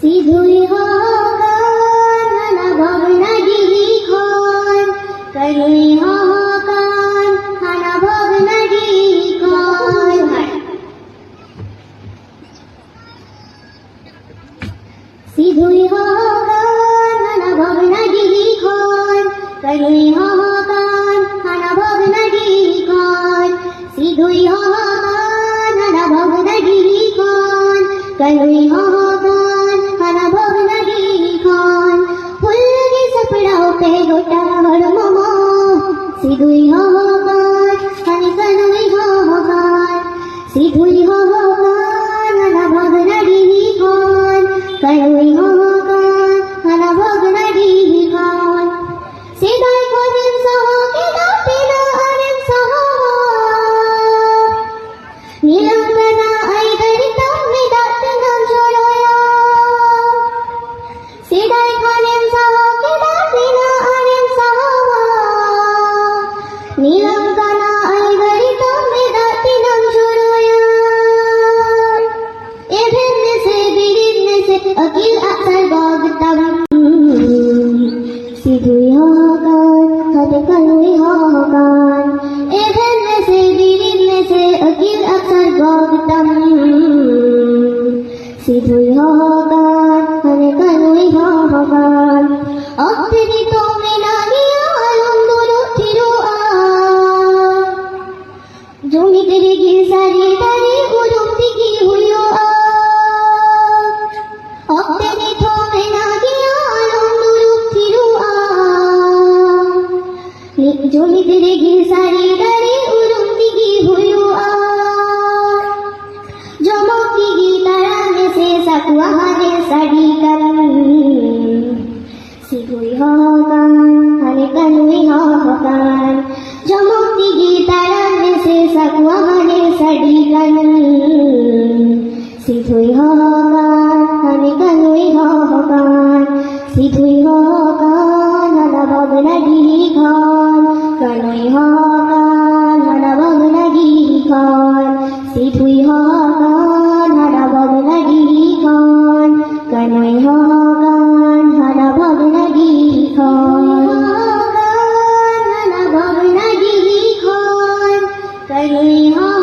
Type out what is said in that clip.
সিধুই হকান ভগনা ডিখন কনুই হকান খানা ভগনা ডিখন সিধুই হকান ভগনা ডিখন কনুই হকান খানা ভগনা ডিখন সিধুই হকান ভগনা ডিখন কনুই সিধুই হকান খানি কনুই হকান সিধুই হকান ভগনা ডিখন কনুই হকান খানা ভগনা ডিখন Sidai dari-dari hujung tinggi huyo ak Okte ni tome nagi alon duruk tiru ak Nik joli dere gil sari dari সিধুই হকার আমি কালুই হকার সিধুই হকার নানা বগনা গিরি ঘর কালুই হকার নানা বগনা গিরি ঘর সিধুই হকার নানা বগনা গিরি ঘর কালুই হকার নানা বগনা গিরি ঘর কালুই হকার